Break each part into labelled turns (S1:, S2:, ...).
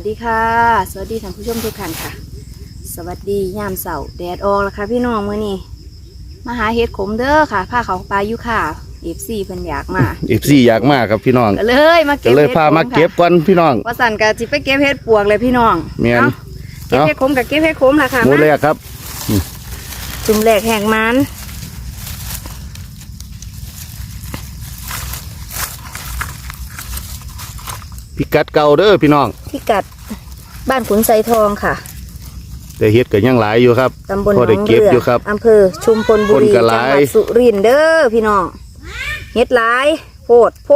S1: สดีค่ะ สวัสดีท่านผู้ชมทุกท่านค่ะ สวัสดียามเสาร์แดดออกแล้วค่ะพี่น้องมื้อนี้มาหาเห็ดขมเด้อค่ะผ้าเขาวปลาอยู่ค่ะเอฟซีเพิ่นอยากมา
S2: เอฟซีอยากมากครับพี่น้อง
S1: ก็เลยมา
S2: ก็
S1: เก็บ
S2: เลย
S1: ห็ด
S2: พา
S1: ข
S2: มาเก็บ
S1: ค่ะ
S2: ก่อนพี่น้อง
S1: ว่าสั่นก็สิไปเก็บเห็ดปวกเลยพี่น้อง
S2: แม่น
S1: เอ้าเก็บ
S2: เอ้า
S1: เห็ดขมกับเก็บเห็ดขมล่ะค่ะ
S2: หมู
S1: มา
S2: แรกครับ
S1: จุ่มแหลกแห่งมัน
S2: พิกัดเก่าเด้อพี่น้อง
S1: พิกัดบ้านขุนไซทองค่ะ
S2: แต่เฮ็ดก็ยังหลายอยู่ครับ
S1: ตำบลหน
S2: พอ
S1: อง
S2: ได้เก็บ
S1: เรือ
S2: อยู่ครับ
S1: อำเภอชุมพลบุรี
S2: คนก็
S1: จัง
S2: ห
S1: ห
S2: ลาย
S1: วัดสุรินทร์เด้อพี่น้องเฮ็ดหลายโพดโพ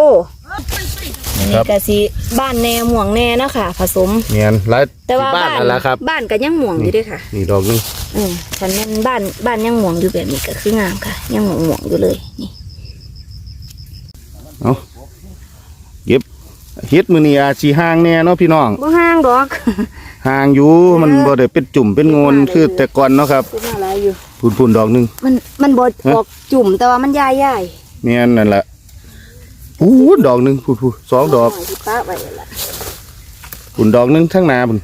S2: นะค
S1: นี่
S2: รับ
S1: ก็สิบ้านแนวหม่วงแน่เนาะค่ะ ผสม
S2: เนียนหลาย
S1: แต่ว่า
S2: ที่บ้าน
S1: บ้าน
S2: นั่นแหละครับ
S1: บ้านก็ยังหม่วงอยู่เด้วยค่ะ
S2: นี่ดอกหนึง
S1: อืมฉันแม่นบ้านบ้านยังหม่วงอยู่แบบนี้ก็คืองามค่ะ ยังหม่วงหม่วงอยู่เลยนี่
S2: เอาเก็บ เฮ็ดมื้อนี้อาจสิห่างแน่เนาะพี่น้อง
S1: บ่ห่างดอก
S2: ห่างอยู่มันบ่ได้เป็นจุ่มเป็นโงน
S1: มาเลย
S2: คือแต่ก่อนเนาะครับ
S1: ขึ้นมาหลายอยู่
S2: พุ่นๆดอกหนึง
S1: มันมันบ่
S2: ฮะ
S1: ออกจุ่มแต่ว่ามันยายยาย
S2: แม่นนั่นแหละอู้ดอกหนึงพุ่นๆสองดอก
S1: หน่ยที่ป้าไว้ละ
S2: พุ่นดอกหนึงทั้งหน้าพุ่น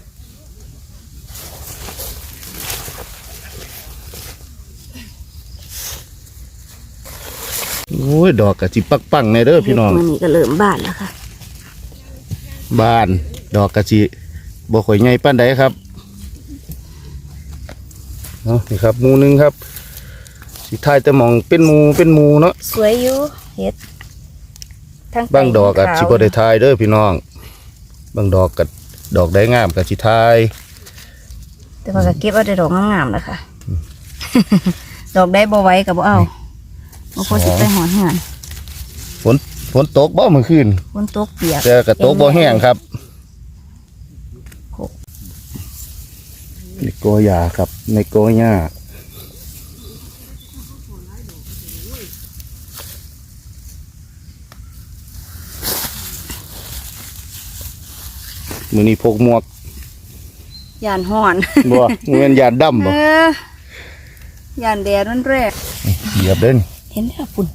S2: โอ้ยดอกกะจิปักปังในเด้อพี่น้อง
S1: มันนี่ก็เริ่มบ้านแล้วค่ะ
S2: บ้าน ดอกกะจิบ่ข่อยใหญ่ปานใดครับเนาะนี่ครับหมูหนึงครับสิทายแต่หมองเป็นหมูเป็นหมูเนาะ
S1: สวยอยู่เฮ็ดทั้ง
S2: บางดอกกะ
S1: ขาว
S2: สิบ่ได้ทายเด้อพี่น้องบางดอกกะดอกได้งามกะสิทาย
S1: แต่ว่าก็เก็บเอาแต่ดอกงามๆแล้วค่ะดอกได้บ่ไหว้ก็บ่เอาบ่พอสิไปหอนงาน
S2: ฝน ฝนตกบ่เมื่อคืน
S1: ฝนตกเปียก
S2: แต่กระตกบ่แห้งครับในโกยาครับ ในโกหญ้ามือนี้พกหมวก
S1: ยานห่อน
S2: บ่เงินยานดำ
S1: เอ
S2: บ่
S1: อยานแดดมันแรก
S2: เหยียบเด่น
S1: เห็นแล้วปุ่น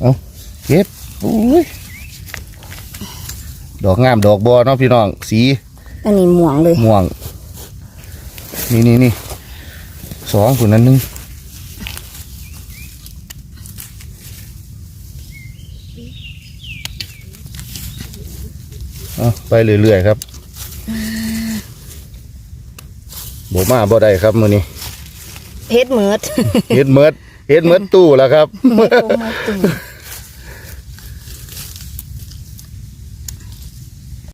S2: เอาเก็บโอ้ย ดอกงามดอกบอเนาะพี่น้อง สี
S1: อันนี้หม่วงเลย
S2: ม่วง นี่นี่นี่สองคนนั้นหนึงเอาไปเรื่อยๆครับบมาบ่ได้ครับมือนี้
S1: เฮ็ดเหมือด
S2: เฮ็ดเมิดเฮ็ดเมิดตู้แล้วครับ
S1: เหมือดโตมาตุ่ม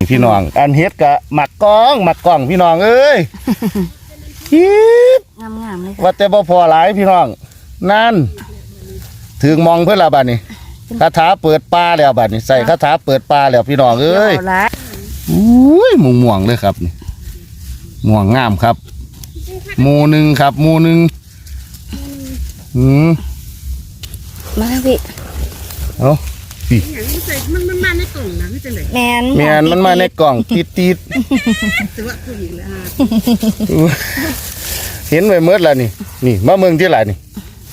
S2: พี่น้อง อันเฮ็ดกะหมักกองหมักกล่องพี่น้องเอ้ยฮิป
S1: งามๆเลยค่ะ
S2: ว่าแต่บ่พอหลายพี่น้อง นั่นถึงมองเพื่อนละบัดนี้คาถาเปิดปลาแล้วบัดนี้ใส่คาถาเปิดปลาแล้วพี่น้องเอ้ย
S1: ดี๋วาละ
S2: อุ้ยหมูม่วงเลยครับนี่ม่วงงามครับหมูหนึ่งครับหมูหนึ่งอืม
S1: มาพี่
S2: เอา พี่
S3: อย่างนี้ใส่มันมันมาในกล่องนะไม่ใช่เลย
S1: แมน
S2: แมนมันมาในกล่องติดติด
S3: แต่ว่าผู้หญิงเลยฮะ
S2: ๆเห็นไว้เมื่อแล้วนี่ นี่มาเมืองที่ไหนนี่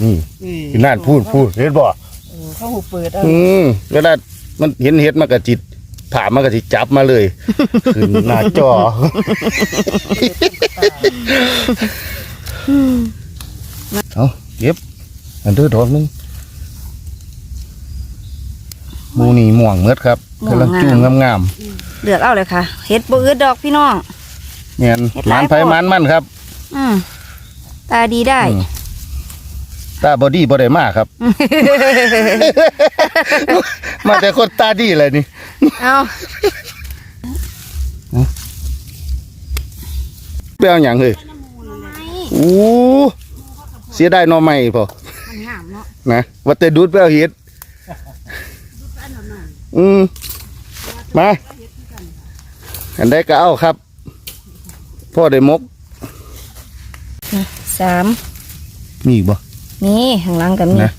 S2: นี่ที่นั่นพูดพูดเห็นบ่
S1: เขาหูเปิดเอา
S2: อืมเวลามันเห็นเห็ดมันก็จิตผ่ามันก็จิจับมาเลยขึ้นหน้าจอเอาเก็บอันเดอร์ดอกหนึง หมูนี่ม่วงเมดครับกำลังจุ่มงาม
S1: เลือกเอาเลยค่ะเฮ็ดบ่อึดดอกพี่น้อง
S2: ๆเนียน
S1: เฮ็ดหลาย
S2: มันไผ
S1: โพด
S2: มันมันครับ
S1: อืมตาดีได้
S2: อืมตาบอดี้บอได้มากครับ มาแต่คนตาดีเลยนี่
S1: เอา
S2: เปรี้ยวอย่างเลยอู้เสียได้หนอไม่พอ
S1: มันงามเนาะ
S2: นะว่าแต่ดูดเปรี้ยวเห็ด อืม มา อันใดก็เอาครับ พ่อได้มก
S1: สาม
S2: มีอีกบ่
S1: นี่ข้างหลังกับนี่
S2: นะ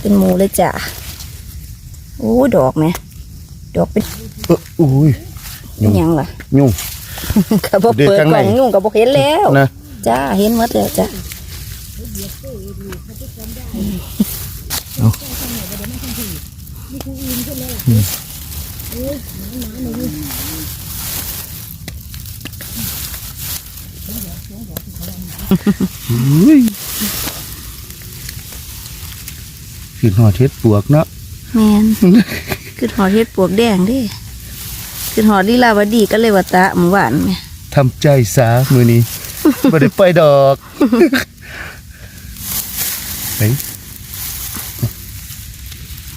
S1: เป็นหมูเลยจ้ะโอ้ดอกไหมดอกเป็น
S2: เอ้ออุ้ย
S1: เป็นหยังล่ะ
S2: ยุ่ง
S1: ก็บ่
S2: เดี๋ยว
S1: เปิด
S2: ข้าง
S1: ก
S2: ใน
S1: ล่องยุ่งก็บ่เห็นแล้ว
S2: นะ
S1: จ้าเห็นหมดแล้วจ้ะ
S2: เอุ้ย ขึ้นหอเท็ดปวกเนาะ
S1: แมนคือหอดเฮ็ดปวกแดงเดิคือหอดลีลาวดีก็เลยว่าตะหมู่หวานแม่
S2: ทำใจสามือนี้ไม่ได้ไปดอกเฮ้ย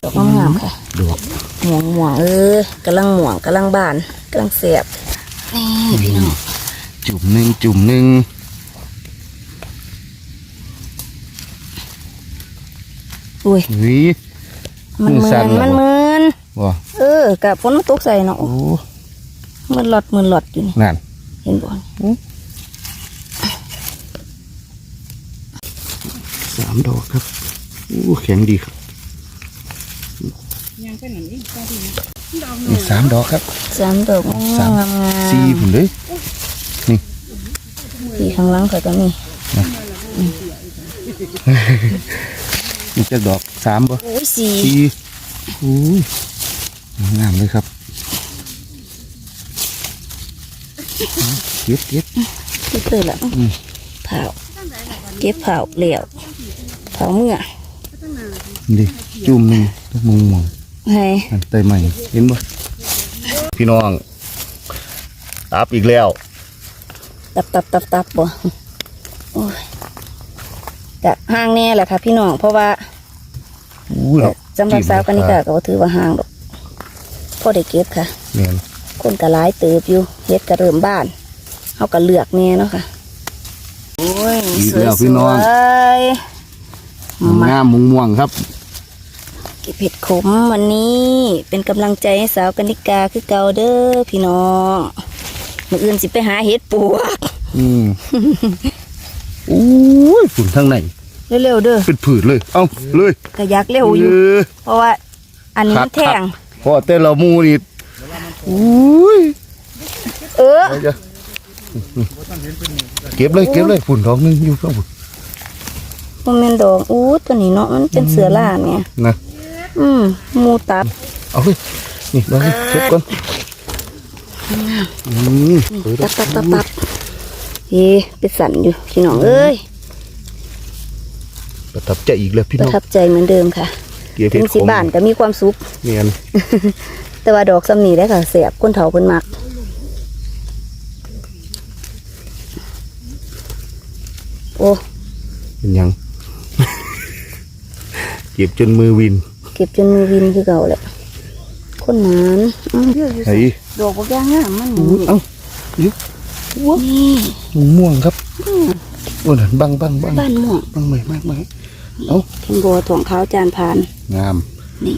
S1: ดอกงามๆค่ะ
S2: ดอก
S1: หม่วงหม่วงๆเออกำลังหม่วงกำลังบานกำลังเสียบนี่พี่น้อง
S2: จุ่มหนึ่งจุ่มหนึ่ง
S1: อุ้ย
S2: หวี
S1: มัน
S2: มือ
S1: เมื
S2: สั่
S1: อนน
S2: เหรอ
S1: มันเมือน
S2: ว้า
S1: เออกะฝนมันตกใส่เนาะ
S2: โอ้
S1: มันหลอดมันหลอดอยู่นี่
S2: นั่น
S1: เห็นบ่
S2: สามดอกครับโอ้แข็งดีครับ
S3: ยังเป็นอย่างนี้ก็ดีดอกห
S2: นี่
S3: นึ่ง
S2: สามดอกครับ
S1: สามดอกง
S2: สามา
S1: มๆ
S2: สี่ผุนเลย
S1: สี่ข้างหลังเขาก็มี
S2: นี่จะดอกสามบ่
S1: โอ้ยสี่
S2: สี่โอ้ยงามเลยครับเก็บเก็บ
S1: ที่เปิดละ
S2: อืม
S1: เผาเก็บเผาเหลวเผาเมื่อ
S2: ดิจุ่มหนึ่งต้องมองมอง
S1: ให้
S2: อันเตยใหม่เห็นบ่พี่น้องตับอีกแล้ว
S1: ตับตับตับตับบ่โอ้ยกะห่างแน่แหละค่ะ พี่น้องเพราะว่า
S2: อู้ดอก
S1: จำรักสาวกันนี่กะก็บ่ถือว่าห่างดอกพอได้เก็บค่ะ
S2: เนี่ย
S1: คนก็หลายเติบอยู่เฮ็ดก็เริ่มบ้านเฮาก็เลือกแน่เนาะค่ะโอ้ย
S2: อีก
S1: สวย
S2: แล้ว
S1: ๆ
S2: พี่น้อง
S1: มางา
S2: มม่วงม่วงๆครับ
S1: เก็บเห็ดขมวันนี้เป็นกำลังใจให้สาวกันนิกาคือเก่าเด้อพี่น้องมื้ออื่นสิไปหาเห็ดปวก
S2: อืมอู้ยฝุ่นทั้งใน
S1: เร็วๆเด้อ
S2: เป็นผืดเลย เอ้าเลย
S1: ก็อยากเร็วอยู่
S2: เออ
S1: เพราะว่า อันนี้มันแทง
S2: พอแต่เรามูนี่อุ้ย
S1: เออ
S2: เอาจ้ะเก็บเลยเก็บเลยฝุ่นดอกหนึงอยู่ข้างบน
S1: มันเป็นดอกอู้ตัวนี้เนาะมันเป็นเสือล่าไง
S2: นะ
S1: อืมหมูตับ
S2: เอาเลยนี่ดอกนี้เก็บก่อนอืมเปิด
S1: ตับตับตับตับเฮ้เป็นสันอยู่พี่น้องเอ้ย
S2: ประทับใจอีกแล้วพี่
S1: ประ
S2: น้อง
S1: ทับใจเหมือนเดิมค่ะ
S2: เกี่ยว
S1: ถึ
S2: เห็
S1: ง
S2: ดข
S1: สิ
S2: ม
S1: บ้านก็มีความสุข
S2: เนียน
S1: แต่ว่าดอกสำนีได้ค่ะเสียบก้นเถาเพิ่นมักโอ้
S2: เป็นหยังเก็บจนมือวิน
S1: เก็บจนมือวินคือเก่าแหละคนหมานอ้าวเยอะอยู่
S2: ไอ้
S1: ดอกบกย่างงามมันหมู
S2: เอ้า
S1: นี่
S2: ม่วงม่วงครับโอ้นั่นบังบังบัง
S1: บ้านม่วง
S2: บังใหม่มากไหมเอ้า
S1: เทงบัวถ่วงขาวจานพาน
S2: งาม
S1: นี่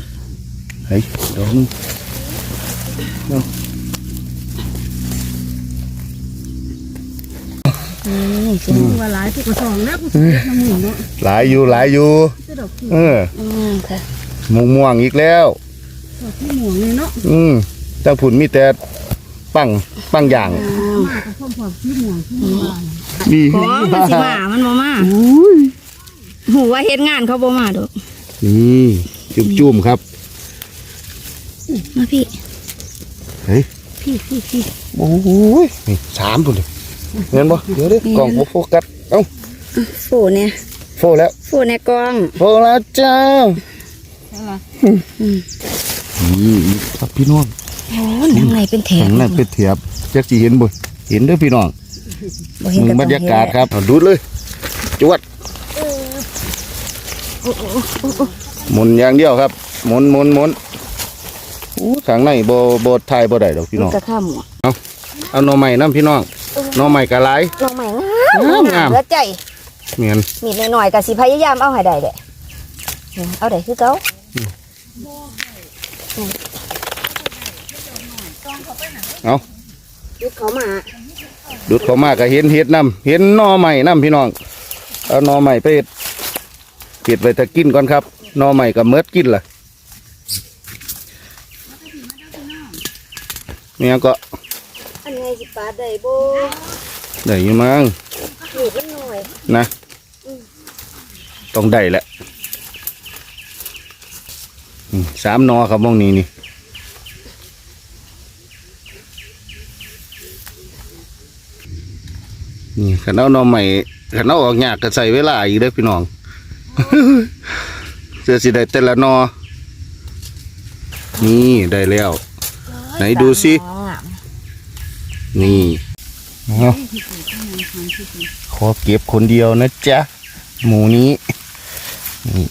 S2: เฮ้ยดอกนึงเอา
S1: นี่คือ
S3: ว่าหลายผู้กระสองนะผู้เก็บน้ำหมูเนาะ
S2: หลายอยู่หลายอยู่
S3: จะดอกที่
S2: เออ
S1: อืมค่ะ
S2: ม่วงม่วงอีกแล้ว
S3: ดอกที่หมวงเลยเนาะ
S2: อืมตั้งผุนมีแต่ปังปังอย่าง
S3: มากับพ่อพ่อที่หมวงที่หมวง
S2: นี่
S1: ขอมันสิมามันบ่มา
S2: อุ้ย
S1: หูว่าเฮ็ดงานเขาบ่มาดอก
S2: นี่จุ่มจุ่มๆครับ
S1: มาพี่
S2: เฮ้ย
S1: พี่พี่พี่
S2: โอ้ยนี่สามตัวเลยเห็นบ่เดี๋ยวเด้อกล่องบ่โฟกัสเอ้า
S1: โฟเนี่ย
S2: โฟแล้ว
S1: โฟในกล้อง
S2: โฟแล้วจ้า
S3: อะไร
S2: นี่ครับพี่น้อง
S1: โอ้นังในเป็นแถ
S2: แข็
S1: บ
S2: งนั่นเป็นเถียบจักสิเห็นบ่เห็นเด้อพี่น้อง
S1: บ่เห็น
S2: มึง
S1: ก็
S2: บร
S1: ต้อง
S2: รยากาศ
S1: เห็น
S2: ครับเอาดูดเลยจวดหมุนอย่างเดียวครับหมุนหมุนหมุนอู้ข้างในบ่บ่ทายบ่ได้ดอกพี่
S1: มั
S2: น้
S1: น
S2: อง
S1: กระข้ามหมวก
S2: เอาหน่อใหม่น้ำพี่น้องหน่อใหม่กะหลาย
S1: ลองใหม่งาม
S2: งาม
S1: เหลือใจ
S2: เมียน
S1: มีดหน่อยๆก็สิพยายามเอาให้ได้แหละเอาได้คือเก่า
S2: เอา
S1: ยุดเขามา
S2: ดูดเข้ามาก็เห็นเห็ดน้ำเห็นหน่อใหม่น้ำพี่น้อง เอาหน่อใหม่ไปเฮ็ดเก็บไว้ถ้ากินก่อนครับหน่อใหม่ก็เมิดกินล่ะเนี่ยก็
S1: อันไงสิปาดได้บ่
S2: ได้อยู่มั้ง
S1: มีดมันหน่อย
S2: นะ ต้องได้แหละอืม สามหนอครับมองนี้นี่นี่ขันเอาหนอใหม่ขันเอาออกยากก็ใส่เวลาอีกเด้อพี่น้องเสื้อสิได้แต่ละหนอ นี่ได้แล้ว ไหนดูสินี่เอาขอเก็บคนเดียวนะจ๊ะ หมูนี้นี่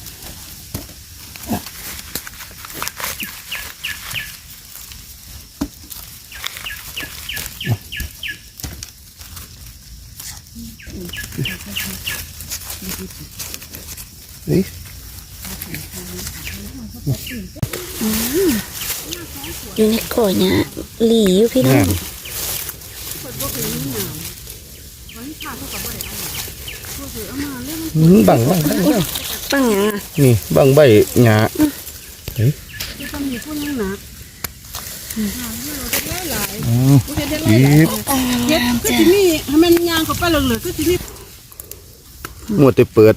S2: เฮ้ย
S1: อยู่ในโกะเนี่ยหลีอยู่พี่น้อง
S2: อืมบังบังบังบัง
S1: ปังหยังอะ
S2: นี่บังใบหญ้า
S3: ที่ต้องมีผู้นั่งหนัก
S2: อืม
S3: ผู้เฮ็ดได้ห
S2: หยิ
S3: ลาย
S2: บ
S3: เฮ็ดก็สิมีให้มันยางเข้าไปเหลือๆก็สิมี
S2: หมดแต่เปิด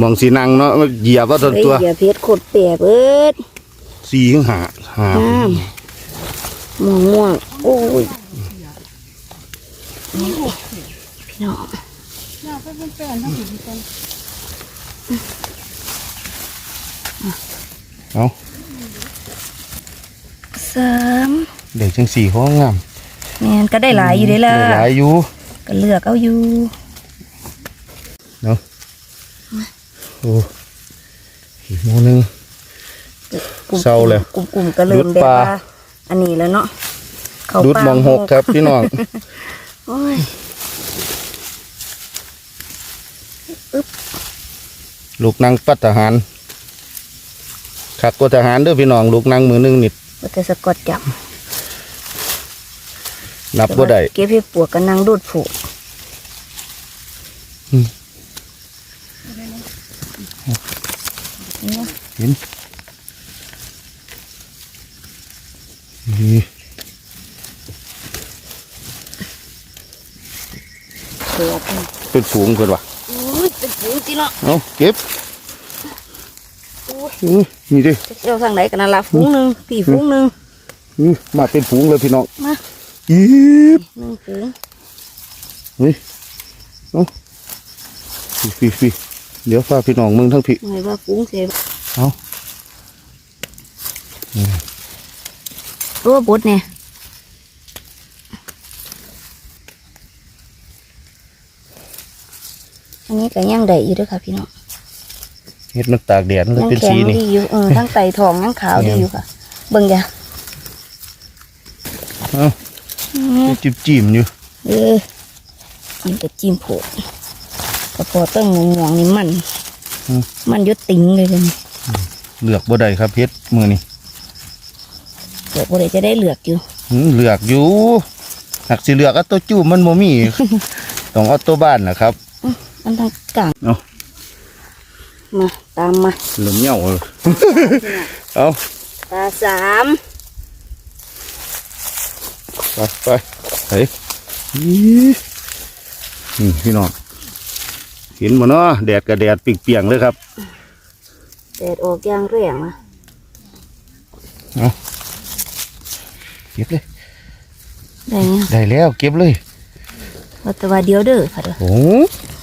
S2: มองสีนังเนาะมันเหยียบว่าตน
S1: เฮ้ย
S2: ตัว
S1: อย่าเพชรโคตรเปียเบิด
S2: สีหึงหาหา
S1: น้ำม่วงม่วงโอ้ยพี่น้อง
S3: ยางไปเป็นแป้นทั้งสิกัน
S2: เอา
S1: สาม
S2: เด็กจังสีเขางาม
S1: แมนก็ได้หลายอยู่เด้ล่ะ
S2: ได้หลายอยู่
S1: ก็เลือกเอาอยู่
S2: เนาะ โอ้อีกโมหนึง
S1: กลุ่ม
S2: เศร้าเลย
S1: กลุ่มกลุ่มๆก็เริ่ม
S2: หยุด
S1: แบบ
S2: ปลา
S1: ว่าอันนี้แล้วเนาะเขา
S2: ดุด
S1: ปลาม
S2: องหกครับพี่น้อง
S1: โอ้ย
S2: ลูกนางปัดทหารขักกว่าทหารเด้อพี่น้องลูกนางมือหนึงนิด
S1: ว่าแต่สะกดจับ
S2: นับบ่ได้
S1: เก็บให้ปวกกันนั่งดูดผูก
S2: เห็นนี่
S1: เสือเป็น
S2: เป็นฝูงเพิ่นว่ะ
S1: อุ้ยเป็นผูงจีเนาะ
S2: เอาเก็บ
S1: อุ้ย
S2: อื้อนี่ดิ
S1: จะเที่ยวทางไหนกันนั่นละฝูงหนึ่งพี่ฝูงหนึ่ง
S2: อื้อมาเป็นฝูงเลยพี่น้อง
S1: มา
S2: อีบ
S1: หนึ่งฝูง
S2: เฮ้ยเอาพี่พี่พี่ เดี๋ยวฟ้าพี่น้องมึงทั้งพี่
S1: หน่อยว่าฝูงเสีย
S2: เอา
S1: ตัวบดเนี่ยอันนี้ก็ย่างได้อยู่เด้วยค่ะพี่น้อง
S2: เฮ็ดมันตากแดดมันเลย
S1: ยัง
S2: เป็น
S1: แข็
S2: สี
S1: ง
S2: นี่
S1: ดีอยู่เออทั้งไตทองทั้งขาวดีอยู่ค่ะเบิ่งจ้ะ
S2: เอา
S1: อืม
S2: จิ้มจิ้มๆอยู่
S1: เออจิ้มกับจิ้มโผล่ กระเพาะต้นงวงๆนี่มันมันอยุดติงเลยเลยนี่
S2: เลือกบ่ได้ครับเฮ็ดมือนี่
S1: เดี๋ยวบ่ได้จะได้เหลือกอยู่
S2: หืมเลือกอยู่หักสิเลือกเอาตัวจู้มันบ่มีต้องเอาตัวบ้านนะครับ
S1: มันทั้งกลาง
S2: เอา
S1: มาตามมา
S2: เหลือมเหย่าเลยเอา
S1: ตาสาม
S2: ไปไปเฮ้ยอีนี่พี่น้อง เห็นบ่เนาะแดดกับแดดเปรียงๆเลยครับ
S1: แดดออกย่างเรียงมา
S2: เก็บเลย
S1: ได้เนี่ย
S2: ได้แล้วเก็บเลย
S1: ว่าแต่ว่าเดียวเด้อค่ะเด้อ
S2: โอ้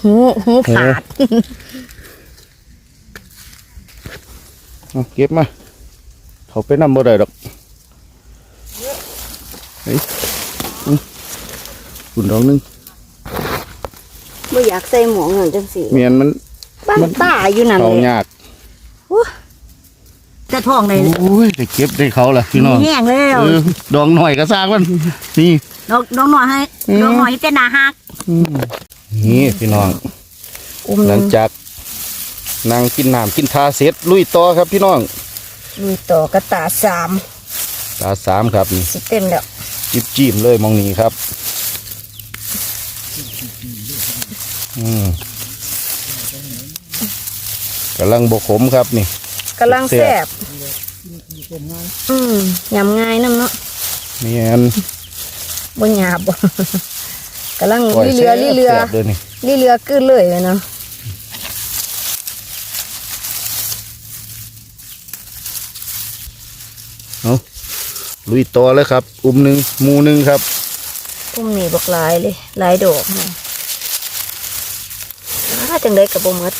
S1: หูหูขาด
S2: เอาเก็บมา เขาไปนำบ่ได้ดอกเฮ้ยอื้อคุณดอกหนึง
S1: ไม่อยากใส่หมวกเงินจังสิ
S2: เมียนมัน
S1: บ้านตาอยู่นั่น
S2: เขา
S1: เลย
S2: ยาก
S1: จะท้องใน
S2: โอ้ยได้เก็บได้เขาล่ะพี่น้อง
S1: แห้งแล้ว
S2: เออดองหน่อยก็สร้างมันนี่
S1: ดอกดอกหน่อยให้
S2: อืม
S1: ดอกหน่อยให้เป็นหนาหัก
S2: นี่พี่น้อง
S1: อุ้ม
S2: ห
S1: ห
S2: ลั
S1: นึ่
S2: ง
S1: ง
S2: จากนางกินน้ำกินทาเสร็จลุยต่อครับพี่น้อง
S1: ลุยต่อกระตาสาม
S2: ตาสามครับนี่
S1: สิเต็มแล้ว
S2: จิบจีมเลยมองนี้ครับ อืมกำลังบกขมครับนี่
S1: กำลัง
S2: แซ่
S1: แซ่
S2: บ
S1: บอืมยำง่ายน้ำเนาะ
S2: เมียน
S1: บนหยาบบ่กำลัง
S2: ปล่อย
S1: ลีเรือลีเรือ
S2: แซ่บๆเลยนี่
S1: ลีเรือขึ้นเลยเนาะ
S2: เอาลุยต่อเลยครับ อุ้มหนึ่งหมูหนึ่งครับ
S1: พุ่มนี่บักหลายเลยหลายดอกนะา จังไดกับบ่หมด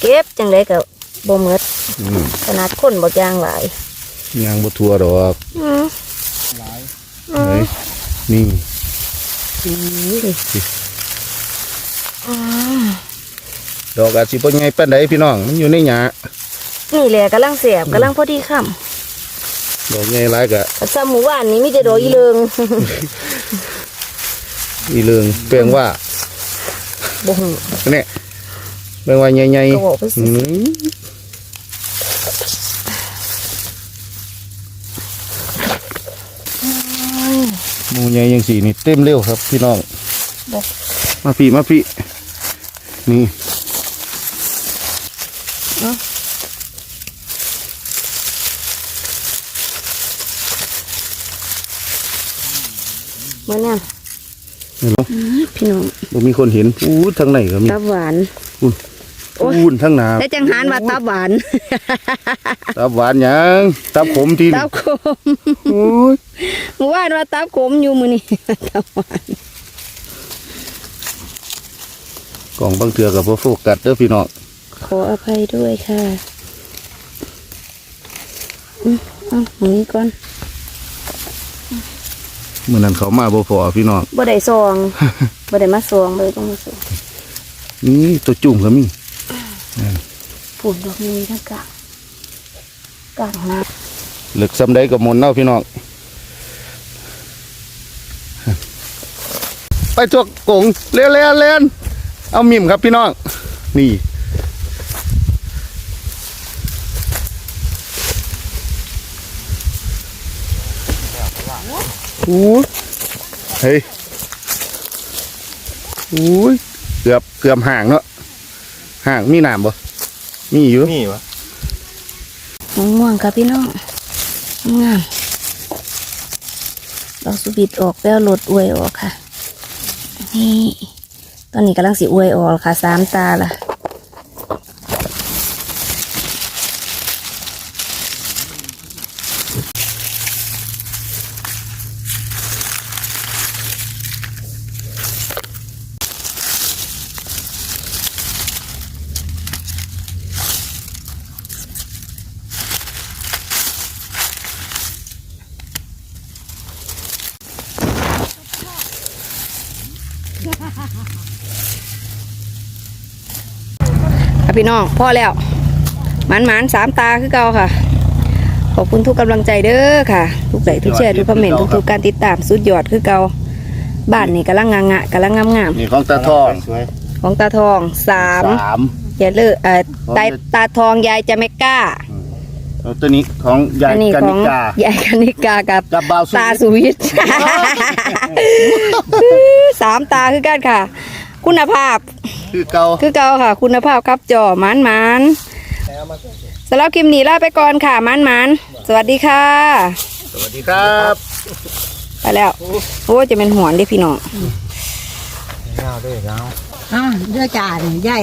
S1: เก็บจังไดกับบ่หมด
S2: อืม
S1: ขนาดคนบ่ยางหลาย
S2: ยางบ่ทัวดอก
S1: อืม
S2: เฮ้ยนี่
S1: อืม
S2: ดอกอาจสิบ่ใหญ่ปานใดพี่น้อง มันอยู่ในหญ้า
S1: นี่แหละกำลังเสียบกำลังพอดีค่
S2: ดอกใหญ่หลายก็ำ
S1: แต่ซ้ำหมู่บ้านนี้มีแต่ดอกอีเลิง
S2: อีเรื่องแปลงว่า
S1: บ่ฮู้
S2: เนี่ยแปลงว่าใหญ่
S1: ก็บอกไปสิ
S2: ๆอืมหมูใหญ่ยังสีนี่เต็มเร็วครับพี่น้อง
S1: บอก
S2: มาพี่มาพี่นี่
S1: เมื่อเนี่ย
S2: เห็นไหม
S1: พี่น้อง
S2: บ่มีคนเห็นอู้ทางไหนก็มี
S1: ตับหวานโอ้ย
S2: อู้ทางหนา
S1: และจังหารว่าตับหวาน
S2: ตับหวานหยังตับขมที
S1: ตับขม
S2: โอ้ย
S1: หมู่บ้านว่าตับขมอยู่มื้อนี้ตับหวาน
S2: กล่องบางเถื่อกับพ่โฟกัสเด้อพี่น้อง
S1: ขออภัยด้วยค่ะอืมเอาหมูนี้ก่อน
S2: เมื่อนั้นเขามาบ่พอพี่น้อง
S1: บ่ได้ซองบ่ได้มาซองบ่ได้ต้องมาซอง
S2: นี่ตัวจุ่มก็มี
S1: ฝุ่นดอกนี้ทั้งกลางกลางน้
S2: เหลึกซ้ำใดกับมนเนาะพี่น้องไปจกกงเล่นเล่นเล่นเอามิมครับพี่น้องนี่ อู้เฮ้ยอู้ยเกือบเกือบห่างเนาะห่างมีหนามบ่มีอยู่
S4: นี่วะำ
S1: มะม่วงค่ะพี่น้องงามๆเราสุบิดออกแล้วลดอวยออกค่ะ นี่ ตอนนี้กำลังสิอวยออกค่ะสามตาละ พี่น้องพ่อแล้วหมันหมันๆสามตาคือเก่าค่ะ ขอบคุณทุกกำลังใจเด้อค่ะ ทุกไลค์ทุกแชร์ทุกคอมเมนต์ทุกๆการติดตามสุดยอดคือเก่าบ้านนี่กำลังงางะกำลังงามงาม
S2: นี่ของตาทอง
S4: สวย
S1: ๆของตาทองสาม
S2: สาม
S1: อย่าเลิกเอ่อตาตาทองยายจะไม่กล้า
S2: แล้วตัวนี้ของยาย
S1: อันนี้
S2: กั
S1: ข
S2: นิ
S1: อง
S2: กายา
S1: ยกนิกากับ
S2: กับบาวสุ
S1: ตาสุวิทย์สามตาคือกันค่ะ คุณภาพ
S2: คือเก่า
S1: คือเก่าค่ะ คุณภาพครับจอหมันหมันสำหรับคลิปนี้ลาไปก่อนค่ะหมันหมันสวัสดีค่ะ
S2: สวัสดีครับ
S1: ไปแล้วโอ้จะเป็นหวนเดิพี่น้อง
S4: เงาด้วยเงา
S3: อ้าวเดือจานใหญ่